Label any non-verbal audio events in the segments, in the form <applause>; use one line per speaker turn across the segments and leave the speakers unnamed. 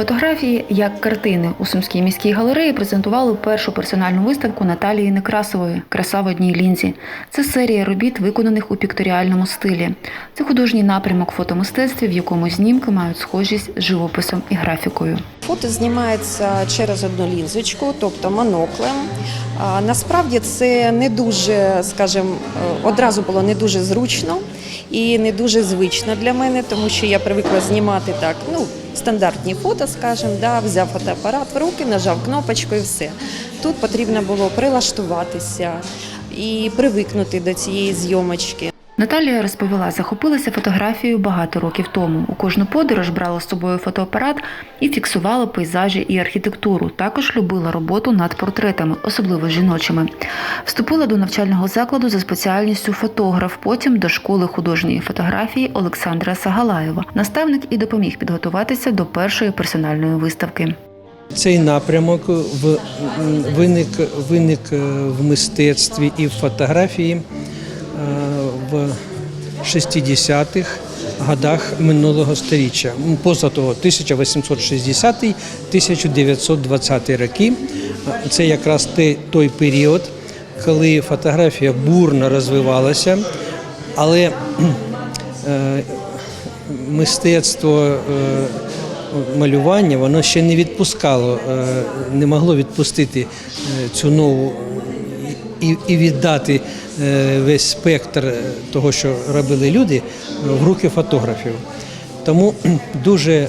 Фотографії як картини у Сумській міській галереї презентували першу персональну виставку Наталії Некрасової Краса в одній лінзі. Це серія робіт, виконаних у пікторіальному стилі. Це художній напрямок фотомистецтва, в якому знімки мають схожість з живописом і графікою.
Фото знімається через одну лінзочку, тобто моноклем. Насправді це не дуже, скажімо, е, одразу було не дуже зручно і не дуже звично для мене, тому що я привикла знімати так, ну, стандартні фото, скажімо, да, взяв фотоапарат в руки, нажав кнопочку і все. Тут потрібно було прилаштуватися і привикнути до цієї зйомочки.
Наталія розповіла, захопилася фотографією багато років тому. У кожну подорож брала з собою фотоапарат і фіксувала пейзажі і архітектуру. Також любила роботу над портретами, особливо жіночими. Вступила до навчального закладу за спеціальністю фотограф, потім до школи художньої фотографії Олександра Сагалаєва. Наставник і допоміг підготуватися до першої персональної виставки.
Цей напрямок в, виник, виник е, в мистецтві і в фотографії в 60-х годах минулого століття, поза того 1860-1920 роки. Це якраз той період, коли фотографія бурно розвивалася, але е, мистецтво е, малювання воно ще не відпускало, е, не могло відпустити цю нову і, і віддати е, весь спектр е, того, що робили люди, в руки фотографів. Тому <clears throat> дуже е,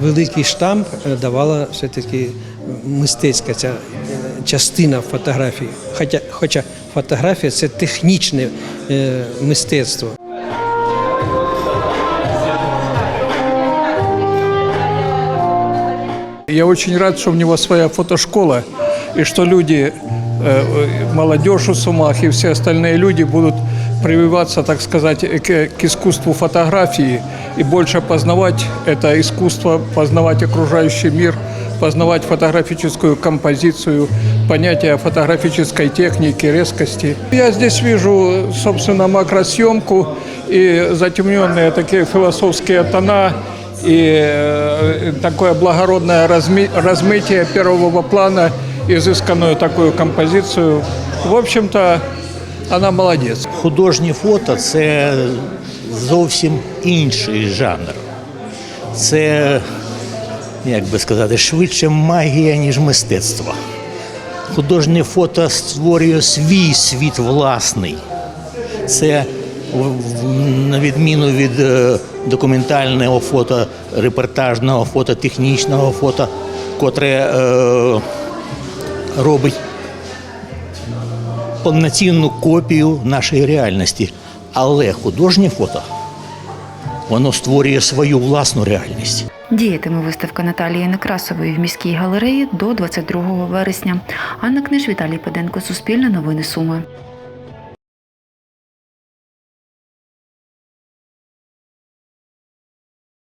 великий штамп давала все-таки мистецька ця частина фотографії. Хоча, хоча фотографія це технічне мистецтво.
Я очень рад, что у него своя фотошкола, и что люди, молодежь у Сумах и все остальные люди будут прививаться, так сказать, к, к искусству фотографии и больше познавать это искусство, познавать окружающий мир, познавать фотографическую композицию, понятие фотографической техники, резкости. Я здесь вижу, собственно, макросъемку и затемненные такие философские тона, и такое благородное размытие первого плана, изысканную такую композицию. В общем-то, она молодец.
Художнє фото це зовсім інший жанр. Це, як би сказати, швидше магія, ніж мистецтво. Художнє фото створює свій світ власний. Це на відміну від е, документального фото, репортажного фото, технічного фото, котре е, робить повноцінну копію нашої реальності. Але художнє фото воно створює свою власну реальність.
Діятиме виставка Наталії Некрасової в міській галереї до 22 вересня. Анна Книж, Віталій Педенко, Суспільне новини Суми.